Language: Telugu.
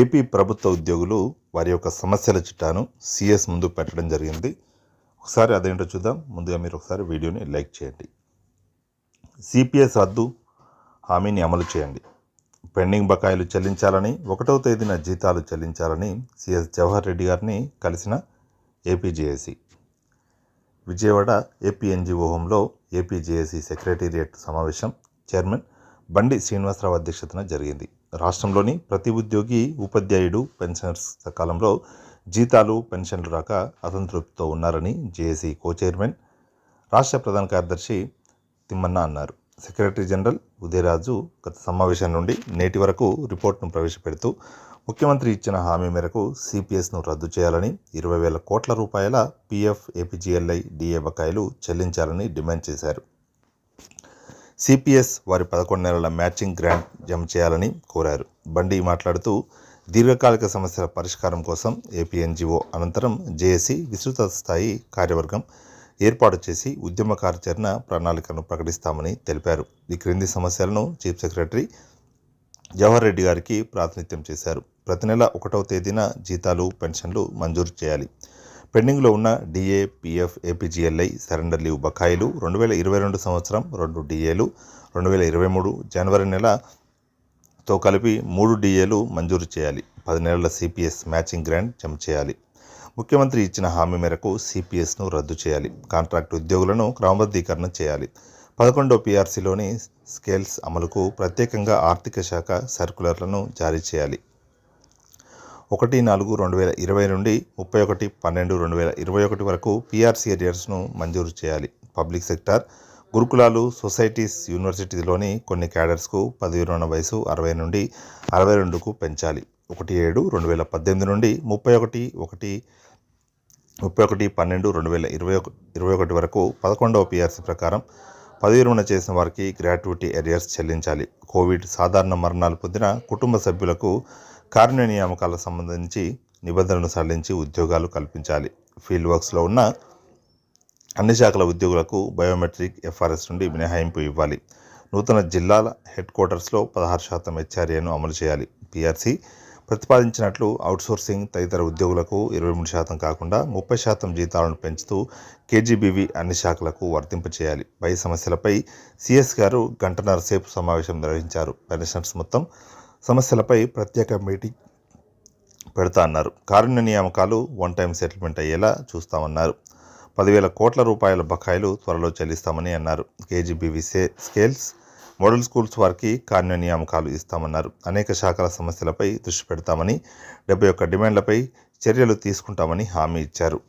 ఏపీ ప్రభుత్వ ఉద్యోగులు వారి యొక్క సమస్యల చిట్టాను సిఎస్ ముందు పెట్టడం జరిగింది. ఒకసారి అదేంటో చూద్దాం. ముందుగా మీరు ఒకసారి వీడియోని లైక్ చేయండి. సిపిఎస్ రద్దు హామీని అమలు చేయండి. పెండింగ్ బకాయిలు చెల్లించాలని ఒకటవ తేదీన జీతాలు చెల్లించాలని సిఎస్ జవహర్ రెడ్డి గారిని కలిసిన ఏపీజేఏసీ. విజయవాడ ఏపీఎన్జిఓ హోంలో ఏపీజేఏసీ సెక్రటేరియట్ సమావేశం చైర్మన్ బండి శ్రీనివాసరావు అధ్యక్షతన జరిగింది. రాష్ట్రంలోని ప్రతి ఉద్యోగి ఉపాధ్యాయుడు పెన్షనర్స్ సకాలంలో జీతాలు పెన్షన్లు రాక అసంతృప్తితో ఉన్నారని జేఏసీ కో చైర్మన్ రాష్ట్ర ప్రధాన కార్యదర్శి తిమ్మన్న అన్నారు. సెక్రటరీ జనరల్ ఉదయరాజు గత సమావేశం నుండి నేటి వరకు రిపోర్ట్ను ప్రవేశపెడుతూ ముఖ్యమంత్రి ఇచ్చిన హామీ మేరకు సిపిఎస్ను రద్దు చేయాలని ఇరవై వేల కోట్ల రూపాయల పీఎఫ్ ఏపీజీఎల్ఐ డిఏ బకాయిలు చెల్లించాలని డిమాండ్ చేశారు. సిపిఎస్ వారి పదకొండు నెలల మ్యాచింగ్ గ్రాంట్ జమ చేయాలని కోరారు. బండి మాట్లాడుతూ దీర్ఘకాలిక సమస్యల పరిష్కారం కోసం ఏపీఎన్జిఓ అనంతరం జేఏసీ విస్తృత స్థాయి కార్యవర్గం ఏర్పాటు చేసి ఉద్యమ కార్యాచరణ ప్రణాళికను ప్రకటిస్తామని తెలిపారు. ఈ క్రింది సమస్యలను చీఫ్ సెక్రటరీ జవహర్ రెడ్డి గారికి ప్రాతినిధ్యం చేశారు. ప్రతి నెల ఒకటవ తేదీన జీతాలు పెన్షన్లు మంజూరు చేయాలి. పెండింగ్లో ఉన్న DA PF APGLI surrender leave బకాయిలు రెండు వేల ఇరవై రెండు సంవత్సరం రెండు డిఏలు రెండు వేల ఇరవై మూడు జనవరి నెలతో కలిపి మూడు డిఏలు మంజూరు చేయాలి. పది నెలల సిపిఎస్ మ్యాచింగ్ గ్రాంట్ జమ చేయాలి. ముఖ్యమంత్రి ఇచ్చిన హామీ మేరకు సిపిఎస్ను రద్దు చేయాలి. కాంట్రాక్ట్ ఉద్యోగులను క్రమబద్ధీకరణ చేయాలి. పదకొండో పీఆర్సీలోని స్కేల్స్ అమలుకు ప్రత్యేకంగా ఆర్థిక శాఖ సర్కులర్లను జారీ చేయాలి. ఒకటి నాలుగు రెండు వేల ఇరవై నుండి ముప్పై ఒకటి పన్నెండు రెండు వేల ఇరవై ఒకటి వరకు పీఆర్సీ ఎరియర్స్ను మంజూరు చేయాలి. పబ్లిక్ సెక్టార్ గురుకులాలు సొసైటీస్ యూనివర్సిటీలోని కొన్ని క్యాడర్స్కు పదవి వయసు అరవై నుండి అరవై రెండుకు పెంచాలి. ఒకటి ఏడు రెండు వేల పద్దెనిమిది నుండి ముప్పై ఒకటి ఒకటి ముప్పై ఒకటి పన్నెండు రెండు వేల ఇరవై ఒక ఇరవై ఒకటి వరకు పదకొండవ పీఆర్సీ ప్రకారం పదవి విరమణ చేసిన వారికి గ్రాట్యుటీ ఎరియర్స్ చెల్లించాలి. కోవిడ్ సాధారణ మరణాలు పొందిన కుటుంబ సభ్యులకు కారుణ్య నియామకాలకు సంబంధించి నిబంధనలు సడలించి ఉద్యోగాలు కల్పించాలి. ఫీల్డ్ వర్క్స్లో ఉన్న అన్ని శాఖల ఉద్యోగులకు బయోమెట్రిక్ ఎఫ్ఆర్ఎస్ నుండి మినహాయింపు ఇవ్వాలి. నూతన జిల్లాల హెడ్ క్వార్టర్స్లో పదహారు శాతం హెచ్ఆర్ఏను అమలు చేయాలి. పిఆర్సీ ప్రతిపాదించినట్లు అవుట్సోర్సింగ్ తదితర ఉద్యోగులకు ఇరవై మూడు శాతం కాకుండా ముప్పై శాతం జీతాలను పెంచుతూ కేజీబీవీ అన్ని శాఖలకు వర్తింపచేయాలి పై సమస్యలపై సిఎస్ గారు గంటన్నర సేపు సమావేశం నిర్వహించారు. పెన్షనర్స్ మొత్తం సమస్యలపై ప్రత్యేక మీటింగ్ పెడతా అన్నారు కారుణ్య నియామకాలు వన్ టైం సెటిల్మెంట్ అయ్యేలా చూస్తామన్నారు. పదివేల కోట్ల రూపాయల బకాయిలు త్వరలో చెల్లిస్తామని అన్నారు. కేజీబీవీ సే స్కేల్స్ మోడల్ స్కూల్స్ వారికి కారుణ్య నియామకాలు ఇస్తామన్నారు. అనేక శాఖల సమస్యలపై దృష్టి పెడతామని డెబ్బై ఒక్క డిమాండ్లపై చర్యలు తీసుకుంటామని హామీ ఇచ్చారు.